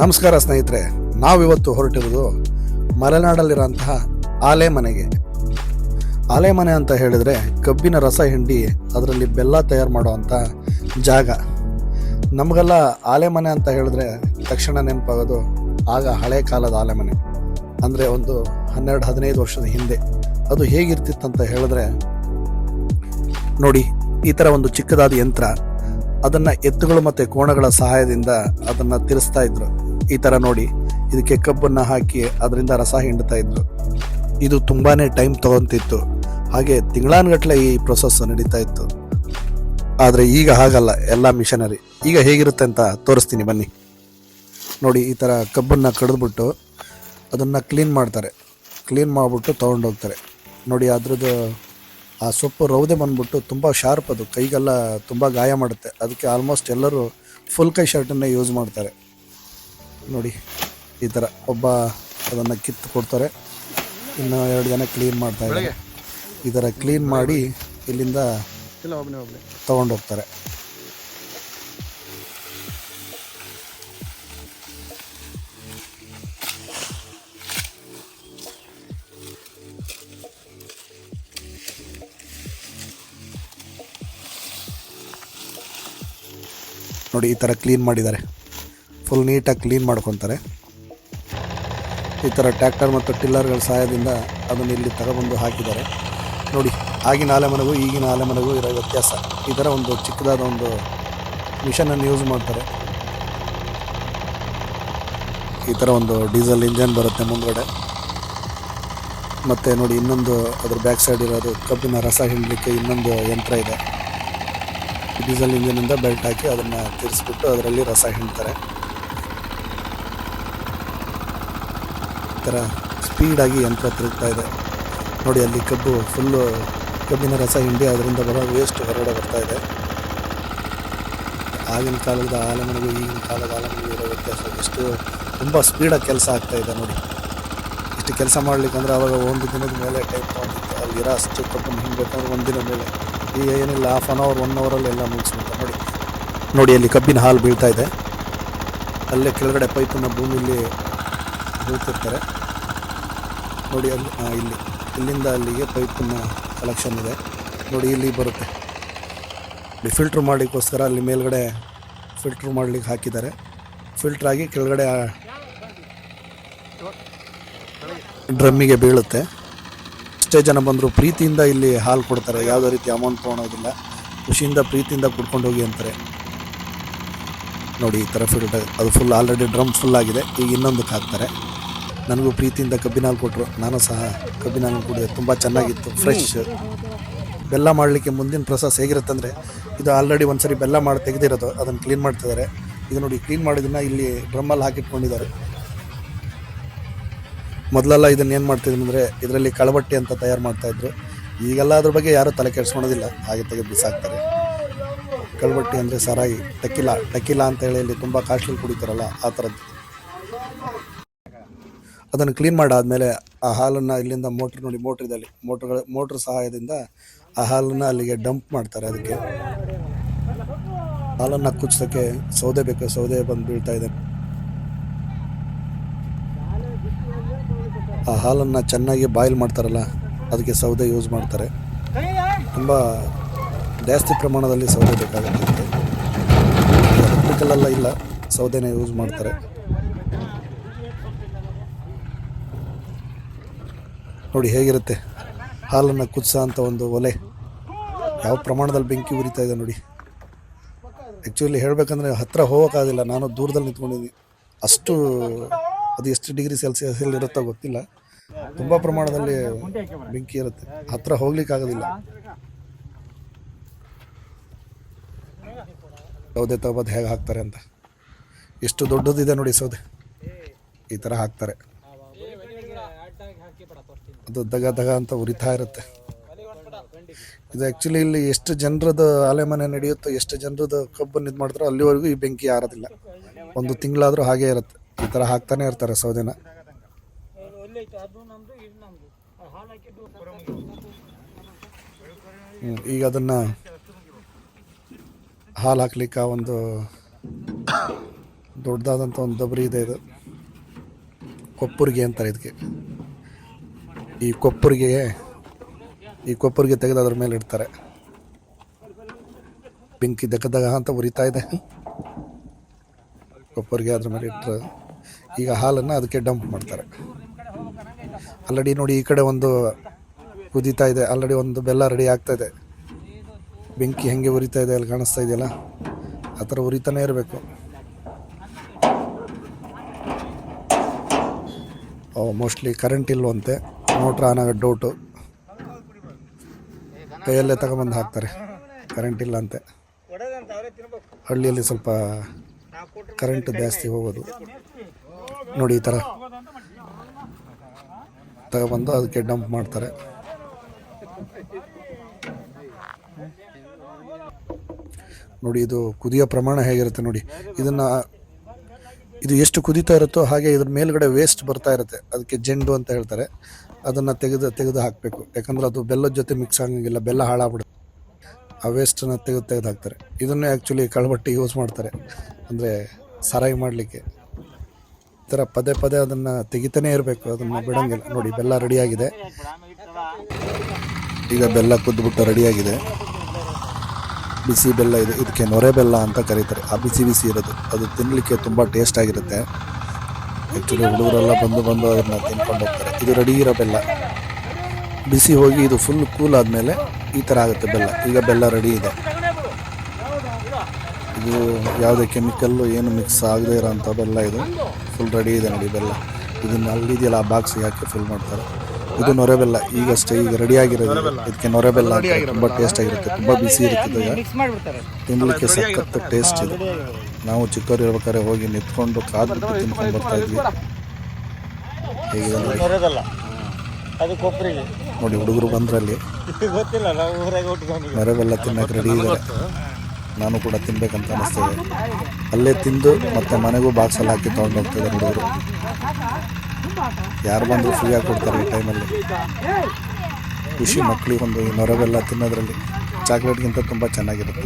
ನಮಸ್ಕಾರ ಸ್ನೇಹಿತರೆ, ನಾವಿವತ್ತು ಹೊರಟಿರೋದು ಮಲೆನಾಡಲ್ಲಿರೋಂತಹ ಆಲೆ ಮನೆಗೆ. ಆಲೆ ಮನೆ ಅಂತ ಹೇಳಿದ್ರೆ ಕಬ್ಬಿನ ರಸ ಹಿಂಡಿ ಅದರಲ್ಲಿ ಬೆಲ್ಲ ತಯಾರು ಮಾಡುವಂಥ ಜಾಗ. ನಮಗೆಲ್ಲ ಆಲೆ ಮನೆ ಅಂತ ಹೇಳಿದ್ರೆ ತಕ್ಷಣ ನೆನಪಾಗೋದು ಆಗ ಹಳೆ ಕಾಲದ ಆಲೆ ಮನೆ. ಅಂದರೆ ಒಂದು ಹನ್ನೆರಡು, ಹದಿನೈದು ವರ್ಷದ ಹಿಂದೆ. ಅದು ಹೇಗಿರ್ತಿತ್ತಂತ ಹೇಳಿದ್ರೆ, ನೋಡಿ, ಈ ಥರ ಒಂದು ಚಿಕ್ಕದಾದ ಯಂತ್ರ, ಅದನ್ನು ಎತ್ತುಗಳು ಮತ್ತು ಕೋಣಗಳ ಸಹಾಯದಿಂದ ಅದನ್ನು ತಿರ್ಸ್ತಾ ಇದ್ರು. ಈ ತರ ನೋಡಿ ಇದಕ್ಕೆ ಕಬ್ಬನ್ನು ಹಾಕಿ ಅದರಿಂದ ರಸ ಹಿಂಡ್ತಾ ಇದ್ರು ಇದು ತುಂಬಾನೇ ಟೈಮ್ ತಗೊಂತಿತ್ತು. ಹಾಗೆ ತಿಂಗಳಾನ್ಗಟ್ಲೆ ಈ ಪ್ರೊಸೆಸ್ ನಡೀತಾ ಇತ್ತು. ಆದ್ರೆ ಈಗ ಹಾಗಲ್ಲ, ಎಲ್ಲ ಮಿಷನರಿ ಈಗ ಹೇಗಿರುತ್ತೆ ಅಂತ ತೋರಿಸ್ತೀನಿ, ಬನ್ನಿ. ನೋಡಿ, ಈ ತರ ಕಬ್ಬನ್ನು ಕಡಿದ್ಬಿಟ್ಟು ಅದನ್ನ ಕ್ಲೀನ್ ಮಾಡ್ತಾರೆ. ಕ್ಲೀನ್ ಮಾಡಿಬಿಟ್ಟು ತೊಗೊಂಡೋಗ್ತಾರೆ ನೋಡಿ, ಅದ್ರದ್ದು ಆ ಸೊಪ್ಪು ರೌದೆ ಬಂದ್ಬಿಟ್ಟು ತುಂಬ ಶಾರ್ಪ್ ಅದು. ಕೈಗೆಲ್ಲ ತುಂಬ ಗಾಯ ಮಾಡುತ್ತೆ. ಅದಕ್ಕೆ ಆಲ್ಮೋಸ್ಟ್ ಎಲ್ಲರೂ ಫುಲ್ ಕೈ ಶರ್ಟನ್ನೇ ಯೂಸ್ ಮಾಡ್ತಾರೆ. ನೋಡಿ ಈ ಥರ ಒಬ್ಬ ಅದನ್ನು ಕಿತ್ತು ಕೊಡ್ತಾರೆ. ಇನ್ನು ಎರಡು ಜನ ಕ್ಲೀನ್ ಮಾಡ್ತಾ ಇದ್ದಾರೆ. ಈ ಥರ ಕ್ಲೀನ್ ಮಾಡಿ ಇಲ್ಲಿಂದ ತೊಗೊಂಡೋಗ್ತಾರೆ ನೋಡಿ ಈ ಥರ ಕ್ಲೀನ್ ಮಾಡಿದ್ದಾರೆ. ಫುಲ್ ನೀಟಾಗಿ ಕ್ಲೀನ್ ಮಾಡ್ಕೊತಾರೆ. ಈ ಥರ ಟ್ಯಾಕ್ಟರ್ ಮತ್ತು ಟಿಲ್ಲರ್ಗಳ ಸಹಾಯದಿಂದ ಅದನ್ನು ಇಲ್ಲಿ ತಗೊಬಂದು ಹಾಕಿದ್ದಾರೆ. ನೋಡಿ, ಆಗಿನ ಆಲೆಮನೆಗೂ, ಈಗಿನ ಆಲೆಮನೆಗೂ ಇರೋ ವ್ಯತ್ಯಾಸ. ಈ ಥರ ಒಂದು ಚಿಕ್ಕದಾದ ಒಂದು ಮಿಷನನ್ನು ಯೂಸ್ ಮಾಡ್ತಾರೆ. ಈ ಥರ ಒಂದು ಡೀಸೆಲ್ ಇಂಜನ್ ಬರುತ್ತೆ ಮುಂದ್ಗಡೆ. ಮತ್ತು ನೋಡಿ, ಇನ್ನೊಂದು ಅದ್ರ ಬ್ಯಾಕ್ ಸೈಡ್ ಇರೋದು ಕಬ್ಬಿನ ರಸ ಹಿಂಡಲಿಕ್ಕೆ ಇನ್ನೊಂದು ಯಂತ್ರ ಇದೆ. ಡೀಸೆಲ್ ಇಂಜಿನಿಂದ ಬೆಲ್ಟ್ ಹಾಕಿ ಅದನ್ನು ತಿರ್ಸ್ಬಿಟ್ಟು ಅದರಲ್ಲಿ ರಸ ಹಿಂಡ್ತಾರೆ. ಥರ ಸ್ಪೀಡಾಗಿ ಯಂತ್ರ ತಿರುಗ್ತಾ ಇದೆ. ನೋಡಿ, ಅಲ್ಲಿ ಕಬ್ಬು ಫುಲ್ಲು ಕಬ್ಬಿನ ರಸ ಹಿಂಡಿ ಅದರಿಂದ ಬರೋ ವೇಸ್ಟ್ ಹೊರಗಡೆ ಬರ್ತಾ ಇದೆ. ಆಗಿನ ಕಾಲದ ಆಲಮನೆಗೂ ಈಗಿನ ಕಾಲದ ಆಲಮನೆಗೂ ಇರೋ ವ್ಯತ್ಯಾಸ ಎಷ್ಟು, ತುಂಬ ಸ್ಪೀಡಾಗಿ ಕೆಲಸ ಆಗ್ತಾ ಇದೆ ನೋಡಿ. ಇಷ್ಟು ಕೆಲಸ ಮಾಡಲಿಕ್ಕಂದ್ರೆ ಅವಾಗ ಒಂದು ದಿನದ ಮೇಲೆ ಟೈಮ್ ತೊಗೊಂಡಿತ್ತು ಅಲ್ಲಿರೋ ಅಷ್ಟು ಕಬ್ಬನ್ನು ಹಿಂಗಬೇಕಂದ್ರೆ ಒಂದು ದಿನ ಮೇಲೆ. ಈಗ ಏನಿಲ್ಲ ಹಾಫ್ ಆನ್ ಅವರ್ ಒನ್ ಅವರಲ್ಲಿ ಎಲ್ಲ ಮುಗಿಸ್ಬಿಟ್ಟು ನೋಡಿ. ನೋಡಿ, ಅಲ್ಲಿ ಕಬ್ಬಿನ ಹಾಲು ಬೀಳ್ತಾ ಇದೆ. ಅಲ್ಲೇ ಕೆಳಗಡೆ ಪೈಪನ್ನು ಭೂಮಿಯಲ್ಲಿ ಬೀಳ್ತಿರ್ತಾರೆ. ನೋಡಿ, ಅಲ್ಲಿ ಇಲ್ಲಿ, ಇಲ್ಲಿಂದ ಅಲ್ಲಿಗೆ ಪೈಪನ್ನು ಕಲೆಕ್ಷನ್ ಇದೆ. ನೋಡಿ, ಇಲ್ಲಿ ಬರುತ್ತೆ. ಇಲ್ಲಿ ಫಿಲ್ಟ್ರ್ ಮಾಡಲಿಕ್ಕೋಸ್ಕರ ಅಲ್ಲಿ ಮೇಲ್ಗಡೆ ಫಿಲ್ಟ್ರ್ ಮಾಡ್ಲಿಕ್ಕೆ ಹಾಕಿದ್ದಾರೆ. ಫಿಲ್ಟ್ರ್ ಆಗಿ ಕೆಳಗಡೆ ಡ್ರಮ್ಮಿಗೆ ಬೀಳುತ್ತೆ. ಎಷ್ಟೇ ಜನ ಬಂದರೂ ಪ್ರೀತಿಯಿಂದ ಇಲ್ಲಿ ಹಾಲು ಕೊಡ್ತಾರೆ. ಯಾವುದೇ ರೀತಿ ಅಮೌಂಟ್ ತೊಗೊಳೋದಿಲ್ಲ. ಖುಷಿಯಿಂದ, ಪ್ರೀತಿಯಿಂದ ಕುಡ್ಕೊಂಡು ಹೋಗಿ ಅಂತಾರೆ. ನೋಡಿ, ಈ ಥರ ಫಿಲ್ಟರ್ ಅದು ಫುಲ್ ಆಲ್ರೆಡಿ ಡ್ರಮ್ ಫುಲ್ ಆಗಿದೆ. ಈಗ ಇನ್ನೊಂದಕ್ಕೆ ಹಾಕ್ತಾರೆ. ನನಗೂ ಪ್ರೀತಿಯಿಂದ ಕಬ್ಬಿನ ಹಾಲು ಕೊಟ್ಟರು ನಾನು ಸಹ ಕಬ್ಬಿನ ಹಾಲು ಕುಡಿದೆ. ತುಂಬ ಚೆನ್ನಾಗಿತ್ತು ಫ್ರೆಶ್ ಬೆಲ್ಲ ಮಾಡಲಿಕ್ಕೆ ಮುಂದಿನ ಪ್ರೊಸೆಸ್ ಹೇಗಿರುತ್ತೆ ಅಂದರೆ, ಇದು ಆಲ್ರೆಡಿ ಒಂದ್ಸರಿ ಬೆಲ್ಲ ಮಾಡಿ ತೆಗೆದಿರೋದು, ಅದನ್ನು ಕ್ಲೀನ್ ಮಾಡ್ತಿದ್ದಾರೆ. ಇದು ನೋಡಿ ಕ್ಲೀನ್ ಮಾಡಿದ್ದನ್ನು ಇಲ್ಲಿ ಡ್ರಮ್ಮಲ್ಲಿ ಹಾಕಿಟ್ಕೊಂಡಿದ್ದಾರೆ. ಮೊದಲೆಲ್ಲ ಇದನ್ನು ಏನು ಮಾಡ್ತಿದ್ರು ಅಂದರೆ, ಇದರಲ್ಲಿ ಕಳಬಟ್ಟೆ ಅಂತ ತಯಾರು ಮಾಡ್ತಾಯಿದ್ರು ಈಗೆಲ್ಲ ಅದ್ರ ಬಗ್ಗೆ ಯಾರೂ ತಲೆ ಕೆಡಿಸ್ಕೊಳೋದಿಲ್ಲ. ಹಾಗೆ ತೆಗೆದು ಬಿಸಾಕ್ತಾರೆ. ಕಳಬಟ್ಟೆ ಅಂದರೆ ಸರಾಯಿ, ಟಕಿಲಾ ಟಕಿಲಾ ಅಂತ ಹೇಳಿ ಇಲ್ಲಿ ತುಂಬ ಕಾಸ್ಟ್ಲಿ ಕುಡಿತಾರಲ್ಲ, ಆ ಥರದ್ದು ಅದನ್ನು ಕ್ಲೀನ್ ಮಾಡಾದಮೇಲೆ ಆ ಹಾಲನ್ನು ಇಲ್ಲಿಂದ ಮೋಟ್ರ್ ನೋಡಿ ಮೋಟ್ರ್ ಇದೆ ಅಲ್ಲಿ. ಮೋಟ್ರ್ಗಳ ಮೋಟ್ರ್ ಸಹಾಯದಿಂದ ಆ ಹಾಲನ್ನು ಅಲ್ಲಿಗೆ ಡಂಪ್ ಮಾಡ್ತಾರೆ ಅದಕ್ಕೆ. ಹಾಲನ್ನು ಕುಚ್ಚೋಕ್ಕೆ ಸೌದೆ ಬೇಕು, ಸೌದೆ ಬಂದು ಬೀಳ್ತಾ ಇದೆ. ಆ ಹಾಲನ್ನು ಚೆನ್ನಾಗಿ ಬಾಯ್ಲ್ ಮಾಡ್ತಾರಲ್ಲ, ಅದಕ್ಕೆ ಸೌದೆ ಯೂಸ್ ಮಾಡ್ತಾರೆ. ತುಂಬ ಜಾಸ್ತಿ ಪ್ರಮಾಣದಲ್ಲಿ ಸೌದೆ ಬೇಕಾಗುತ್ತೆ. ಎಲೆಕ್ಟ್ರಿಕಲೆಲ್ಲ ಇಲ್ಲ, ಸೌದೆನೇ ಯೂಸ್ ಮಾಡ್ತಾರೆ. ನೋಡಿ ಹೇಗಿರುತ್ತೆ ಹಾಲನ್ನು ಕುದಿಸೋ ಅಂತ ಒಂದು ಒಲೆ. ಯಾವ ಪ್ರಮಾಣದಲ್ಲಿ ಬೆಂಕಿ ಉರಿತಾ ಇದೆ ನೋಡಿ. ಆ್ಯಕ್ಚುಲಿ ಹೇಳಬೇಕಂದ್ರೆ ಹತ್ತಿರ ಹೋಗೋಕ್ಕಾಗಲ್ಲ ನಾನು ದೂರದಲ್ಲಿ ನಿಂತ್ಕೊಂಡಿದ್ದೀನಿ. ಅಷ್ಟು, ಅದು ಎಷ್ಟು ಡಿಗ್ರಿ ಸೆಲ್ಸಿಯಸಲ್ಲಿ ಇರುತ್ತೋ ಗೊತ್ತಿಲ್ಲ. ತುಂಬ ಪ್ರಮಾಣದಲ್ಲಿ ಬೆಂಕಿ ಇರುತ್ತೆ. ಹತ್ತಿರ ಹೋಗ್ಲಿಕ್ಕಾಗೋದಿಲ್ಲ. ಸೌದೆ ತಗೋದು ಹೇಗೆ ಹಾಕ್ತಾರೆ ಅಂತ. ಎಷ್ಟು ದೊಡ್ಡದಿದೆ ನೋಡಿ ಸೌದೆ. ಈ ಥರ ಹಾಕ್ತಾರೆ. ಅದು ದಗ ದಗ ಅಂತ ಉರಿತಾ ಇರುತ್ತೆ. ಇದು ಆ್ಯಕ್ಚುಲಿ ಇಲ್ಲಿ ಎಷ್ಟು ಜನರದ್ದು ಆಲೆ ಮನೆ ನಡೆಯುತ್ತೋ, ಎಷ್ಟು ಜನರದ್ದು ಕಬ್ಬನ್ನು ಇದು ಮಾಡ್ತಾರೋ ಅಲ್ಲಿವರೆಗೂ ಈ ಬೆಂಕಿ ಆರೋದಿಲ್ಲ. ಒಂದು ತಿಂಗಳಾದರೂ ಹಾಗೇ ಇರುತ್ತೆ. ಈ ಥರ ಹಾಕ್ತಾನೆ ಇರ್ತಾರೆ ಸೌದೆನ ಈಗ ಅದನ್ನು ಹಾಲು ಹಾಕ್ಲಿಕ್ಕೆ ಒಂದು ದೊಡ್ಡದಾದಂಥ ಒಂದು ದಬರಿ ಇದೆ ಇದು. ಕೊಪ್ಪುರಿಗೆ ಅಂತಾರೆ ಇದಕ್ಕೆ. ಈ ಕೊಪ್ಪರಿಗೆ ಈ ಕೊಪ್ಪರಿಗೆ ತೆಗೆದು ಅದ್ರ ಮೇಲೆ ಇಡ್ತಾರೆ. ಬೆಂಕಿ ದಕ್ಕದಾಗ ಅಂತ ಉರಿತಾ ಇದೆ. ಕೊಪ್ಪರಿಗೆ ಅದ್ರ ಮೇಲೆ ಇಟ್ಟರೆ ಈಗ ಹಾಲನ್ನು ಅದಕ್ಕೆ ಡಂಪ್ ಮಾಡ್ತಾರೆ. ಆಲ್ರೆಡಿ ನೋಡಿ ಈ ಕಡೆ ಒಂದು ಕುದೀತಾ ಇದೆ. ಆಲ್ರೆಡಿ ಒಂದು ಬೆಲ್ಲ ರೆಡಿ ಆಗ್ತಾ ಇದೆ. ಬೆಂಕಿ ಹೆಂಗೆ ಉರಿತಾ ಇದೆ ಅಲ್ಲಿ ಕಾಣಿಸ್ತಾ ಇದೆಯಲ್ಲ? ಆ ಥರ ಉರಿತಾನೇ ಇರಬೇಕು. ಮೋಸ್ಟ್ಲಿ ಕರೆಂಟ್ ಇಲ್ವಂತೆ. ಮೋಟ್ರ್ ಆನ್ ಆಗೋ ಡೌಟು ಕೈಯಲ್ಲೇ ತಗೊಂಬಂದು ಹಾಕ್ತಾರೆ. ಕರೆಂಟ್ ಇಲ್ಲ ಅಂತೆ. ಹಳ್ಳಿಯಲ್ಲಿ ಸ್ವಲ್ಪ ಕರೆಂಟ್ ಜಾಸ್ತಿ ಹೋಗೋದು. ನೋಡಿ ಈ ಥರ ತಗೊಬಂದು ಅದಕ್ಕೆ ಡಂಪ್ ಮಾಡ್ತಾರೆ. ನೋಡಿ ಇದು ಕುದಿಯೋ ಪ್ರಮಾಣ ಹೇಗಿರುತ್ತೆ ನೋಡಿ. ಇದನ್ನು ಇದು ಎಷ್ಟು ಕುದೀತಾ ಇರುತ್ತೋ ಹಾಗೆ ಇದ್ರ ಮೇಲ್ಗಡೆ ವೇಸ್ಟ್ ಬರ್ತಾ ಇರುತ್ತೆ. ಅದಕ್ಕೆ ಜೆಂಡು ಅಂತ ಹೇಳ್ತಾರೆ. ಅದನ್ನು ತೆಗೆದು ತೆಗೆದು ಹಾಕಬೇಕು. ಯಾಕಂದ್ರೆ ಅದು ಬೆಲ್ಲದ ಜೊತೆ ಮಿಕ್ಸ್ ಆಗಂಗಿಲ್ಲ, ಬೆಲ್ಲ ಹಾಳಾಗ್ಬಿಡುತ್ತೆ. ಆ ವೇಸ್ಟನ್ನು ತೆಗೆದು ತೆಗೆದು ಹಾಕ್ತಾರೆ. ಇದನ್ನೇ ಆ್ಯಕ್ಚುಲಿ ಕಳ್ಬಟ್ಟಿ ಯೂಸ್ ಮಾಡ್ತಾರೆ. ಅಂದರೆ ಸಾರಾಯಿ ಮಾಡಲಿಕ್ಕೆ. ಈ ಥರ ಪದೇ ಪದೇ ಅದನ್ನು ತೆಗಿತಾನೇ ಇರಬೇಕು. ಅದನ್ನು ಬಿಡಂಗಿಲ್ಲ. ನೋಡಿ, ಬೆಲ್ಲ ರೆಡಿಯಾಗಿದೆ ಈಗ ಬೆಲ್ಲ ಕುದ್ದುಬಿಟ್ಟು ರೆಡಿಯಾಗಿದೆ ಬಿಸಿ ಬೆಲ್ಲ ಇದೆ. ಇದಕ್ಕೆ ನೊರೆ ಬೆಲ್ಲ ಅಂತ ಕರೀತಾರೆ. ಆ ಬಿಸಿ ಬಿಸಿ ಇರೋದು. ಅದು ತಿನ್ನಲಿಕ್ಕೆ ತುಂಬ ಟೇಸ್ಟ್ ಆಗಿರುತ್ತೆ. ಆ್ಯಕ್ಚುಲಿ ಹುಡುಗರೆಲ್ಲ ಬಂದು ಬಂದು ಅದನ್ನ ತಿನ್ಕೊಂಡು ಹೋಗ್ತಾರೆ. ಇದು ರೆಡಿ ಇರೋ ಬೆಲ್ಲ. ಬಿಸಿ ಹೋಗಿ ಇದು ಫುಲ್ ಕೂಲ್ ಆದಮೇಲೆ ಈ ಥರ ಆಗುತ್ತೆ ಬೆಲ್ಲ. ಈಗ ಬೆಲ್ಲ ರೆಡಿ ಇದೆ. ಇದು ಯಾವುದೇ ಕೆಮಿಕಲ್ಲು ಏನು ಮಿಕ್ಸ್ ಆಗದೇ ಇರೋಂಥ ಬೆಲ್ಲ ಇದು. ಫುಲ್ ರೆಡಿ ಇದೆ ನೋಡಿ ಬೆಲ್ಲ. ಇದನ್ನು ಅಲ್ಲಿದೆಯಲ್ಲ ಆ ಬಾಕ್ಸಿಗೆ ಹಾಕಿ ಫಿಲ್ ಮಾಡ್ತಾರೆ. ಇದು ನೊರೆ ಬೆಲ್ಲ ಈಗಷ್ಟೇ ಈಗ ರೆಡಿ ಆಗಿರೋದು. ಇದಕ್ಕೆ ನೊರೆ ಬೆಲ್ಲ ಅಂತ ತುಂಬ ಟೇಸ್ಟ್ ಆಗಿರುತ್ತೆ. ತುಂಬ ಬಿಸಿ ಇರುತ್ತೆ ತಿನ್ಲಿಕ್ಕೆ ಮಿಕ್ಸ್ ಮಾಡಿಬಿಡ್ತಾರೆ. ತಿನ್ನಲಿಕ್ಕೆ ಸಖತ್ ಟೇಸ್ಟ್ ಇದೆ. ನಾವು ಚಿಕ್ಕವರು ಇರ್ಬೇಕಾದ್ರೆ ಹೋಗಿ ನಿಂತ್ಕೊಂಡು ಕಾದು ತಿನ್ಕೊಂಡು ಬರ್ತಾ ಇದ್ವಿ. ನೋಡಿ. ಅದು ಕೊಬ್ಬರಿಗೆ. ನೋಡಿ ಹುಡುಗರು ಬಂದ್ರಲ್ಲಿ. ಗೊತ್ತಿಲ್ಲ ನಾವು ಊರಾಗ ಉಟ್ಕೊಂಡು ನೊರೆ ಬೆಲ್ಲ ತಿನ್ನಕ್ಕೆ ರೆಡಿ ಇದೆ ನಾನು ಕೂಡ ತಿನ್ಬೇಕಂತ ಅನಿಸ್ತಿದೆ. ಅಲ್ಲೇ ತಿಂದು ಮತ್ತೆ ಮನೆಗೂ ಬಾಕ್ಸಲ್ಲಿ ಹಾಕಿ ತೊಗೊಂಡು ಹೋಗ್ತಿದ್ದಾರೆ ಹುಡುಗರು. ಯಾರು ಬಂದರೂ ಫ್ರೀಯಾಗಿ ಕೊಡ್ತಾರೆ ಈ ಟೈಮಲ್ಲಿ ಖುಷಿ ಮಕ್ಕಳಿಗೊಂದು ನೊರವೆಲ್ಲ ತಿನ್ನೋದ್ರಲ್ಲಿ ಚಾಕ್ಲೇಟ್ಗಿಂತ ತುಂಬ ಚೆನ್ನಾಗಿರುತ್ತೆ.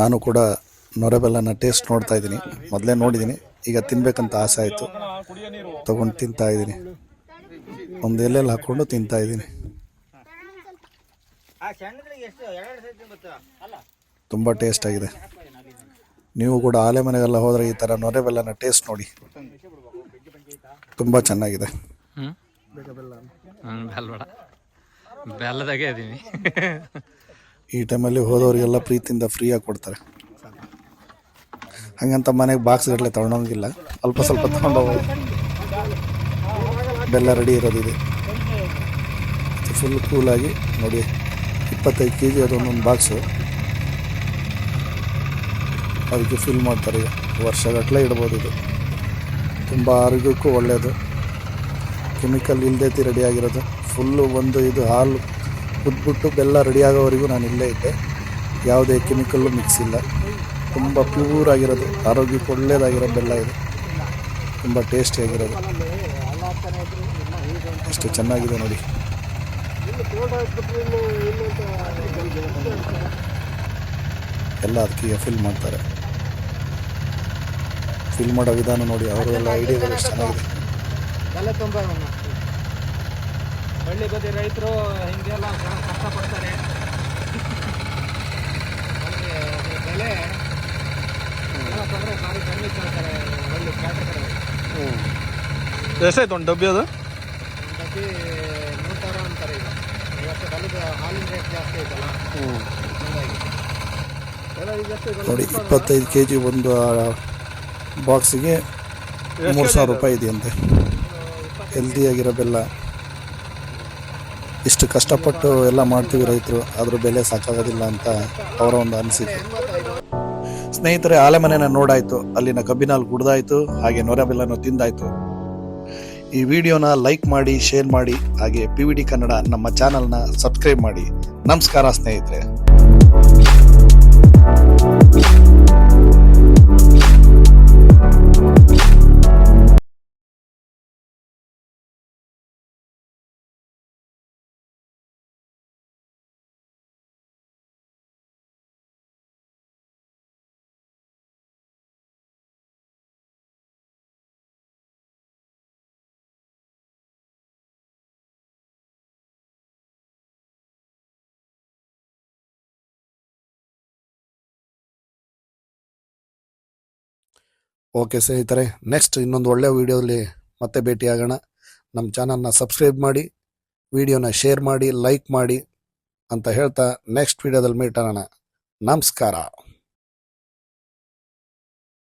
ನಾನು ಕೂಡ ನೊರೆಬೆಲ್ಲನ ಟೇಸ್ಟ್ ನೋಡ್ತಾ ಇದ್ದೀನಿ. ಮೊದಲೇ ನೋಡಿದ್ದೀನಿ. ಈಗ ತಿನ್ಬೇಕಂತ ಆಸೆ ಆಯಿತು. ತೊಗೊಂಡು ತಿಂತಾ ಇದ್ದೀನಿ. ಒಂದು ಎಲ್ಲೆಲ್ಲಿ ಹಾಕ್ಕೊಂಡು ತಿಂತಾ ಇದ್ದೀನಿ. ತುಂಬ ಟೇಸ್ಟ್ ಆಗಿದೆ. ನೀವು ಕೂಡ ಆಲೆ ಮನೆಗೆಲ್ಲ ಹೋದರೆ ಈ ಥರ ನೊರೆ ಬೆಲ್ಲನ ಟೇಸ್ಟ್ ನೋಡಿ. ತುಂಬ ಚೆನ್ನಾಗಿದೆ. ಬೆಲ್ಲ. ಬೆಲ್ಲದಾಗೆ ಇದೀನಿ. ಈ ಟೈಮಲ್ಲಿ ಹೋದವರಿಗೆಲ್ಲ ಪ್ರೀತಿಯಿಂದ ಫ್ರೀಯಾಗಿ ಕೊಡ್ತಾರೆ. ಹಂಗಂತ ಮನೆಗೆ ಬಾಕ್ಸ್ ಗಟ್ಟಲೆ ತಗೊಂಡೋಗಿಲ್ಲ. ಅಲ್ಪ ಸ್ವಲ್ಪ ತಗೊಂಡು ಹೋಗೋದು ಬೆಲ್ಲ ರೆಡಿ ಇರೋದಿದೆ. ಫುಲ್ ಕೂಲಾಗಿ ನೋಡಿ ಇಪ್ಪತ್ತೈದು ಕೆ ಜಿ ಅದೊಂದೊಂದು ಬಾಕ್ಸು ಅದಕ್ಕೆ ಫಿಲ್ ಮಾಡ್ತಾರೆ ಈಗ. ವರ್ಷಗಟ್ಟಲೆ ಇಡ್ಬೋದು ಇದು. ತುಂಬ ಆರೋಗ್ಯಕ್ಕೂ ಒಳ್ಳೆಯದು ಕೆಮಿಕಲ್ ಇಲ್ಲದೆ ರೆಡಿ ಆಗಿರೋದು. ಫುಲ್ಲು ಒಂದು ಇದು ಹಾಲು ಕುದ್ಬಿಟ್ಟು ಬೆಲ್ಲ ರೆಡಿ ಆಗೋವರೆಗೂ ನಾನು ಇಲ್ಲೇ ಇದ್ದೆ. ಯಾವುದೇ ಕೆಮಿಕಲ್ಲು ಮಿಕ್ಸ್ ಇಲ್ಲ. ತುಂಬ ಪ್ಯೂರ್ ಆಗಿರೋದು. ಆರೋಗ್ಯಕ್ಕೆ ಒಳ್ಳೆಯದಾಗಿರೋ ಬೆಲ್ಲ ಇದು. ತುಂಬ ಟೇಸ್ಟಿಯಾಗಿರೋದು ಎಷ್ಟು ಚೆನ್ನಾಗಿದೆ ನೋಡಿ. ಎಲ್ಲ ಅದಕ್ಕೆ ಫಿಲ್ ಮಾಡ್ತಾರೆ. ಫಿಲ್ ಮಾಡೋ ವಿಧಾನ ನೋಡಿ ಅವರೆಲ್ಲ ಐಡಿಯಾಗಳು ಎಷ್ಟು ಚೆನ್ನಾಗಿದೆ. ಬೆಲೆ ತುಂಬ ಹಳ್ಳಿ ಬದಿ ರೈತರು ಹಿಂಗೆಲ್ಲ ಕಷ್ಟಪಡ್ತಾರೆ. ಬೆಲೆ ಭಾರಿ ಕಮ್ಮಿ ಕೇಳ್ತಾರೆ ಹಳ್ಳಿ ಕಡೆ ಎಷ್ಟಾಯ್ತು ಒಂದು ಡಬ್ಬಿ ಅದು? ಡಬ್ಬಿ ನೂರು ಸಾವಿರ ಅಂತಾರೆ ಈಗ. ಇವತ್ತು ಬೆಲ್ಲದ ಹಾಲಿನ ರೇಟ್ ಜಾಸ್ತಿ ಐತಲ್ಲ. ಹ್ಞೂ ನೋಡಿ ಇಪ್ಪತ್ತೈದು ಕೆ ಜಿ ಒಂದು ಬಾಕ್ಸಿಗೆ ಮೂರು ಸಾವಿರ ರೂಪಾಯಿ ಇದೆಯಂತೆ. ಹೆಲ್ದಿಯಾಗಿರೋ ಬೆಲ್ಲ. ಇಷ್ಟು ಕಷ್ಟಪಟ್ಟು ಎಲ್ಲ ಮಾಡ್ತೀವಿ ರೈತರು ಅದ್ರ ಬೆಲೆ ಸಾಕಾಗೋದಿಲ್ಲ ಅಂತ ಅವರ ಒಂದು ಅನಿಸಿಕೆ. ಸ್ನೇಹಿತರೆ, ಆಲೆಮನೆನ ನೋಡಾಯಿತು, ಅಲ್ಲಿನ ಕಬ್ಬಿನಲ್ಲಿ ಕುಡ್ದಾಯ್ತು ಹಾಗೆ ನೊರೆ ತಿಂದಾಯಿತು ತಿಂದಾಯ್ತು. ಈ ವಿಡಿಯೋನ ಲೈಕ್ ಮಾಡಿ, ಶೇರ್ ಮಾಡಿ, ಹಾಗೆ ಪಿ ವಿ ಡಿ ಕನ್ನಡ ನಮ್ಮ ಚಾನಲ್ನ ಸಬ್ಸ್ಕ್ರೈಬ್ ಮಾಡಿ. ನಮಸ್ಕಾರ ಸ್ನೇಹಿತರೆ. ಓಕೆ ಸ್ನೇಹಿತರೆ ನೆಕ್ಸ್ಟ್ ಇನ್ನೊಂದು ಒಳ್ಳೆಯ ವಿಡಿಯೋದಲ್ಲಿ ಮತ್ತೆ ಭೇಟಿಯಾಗೋಣ. ನಮ್ಮ ಚಾನಲ್ನ ಸಬ್ಸ್ಕ್ರೈಬ್ ಮಾಡಿ, ವಿಡಿಯೋನ ಶೇರ್ ಮಾಡಿ ಲೈಕ್ ಮಾಡಿ ಅಂತ ಹೇಳ್ತಾ ನೆಕ್ಸ್ಟ್ ವಿಡಿಯೋದಲ್ಲಿ ಮೀಟ್ ಆಗೋಣ. ನಮಸ್ಕಾರ.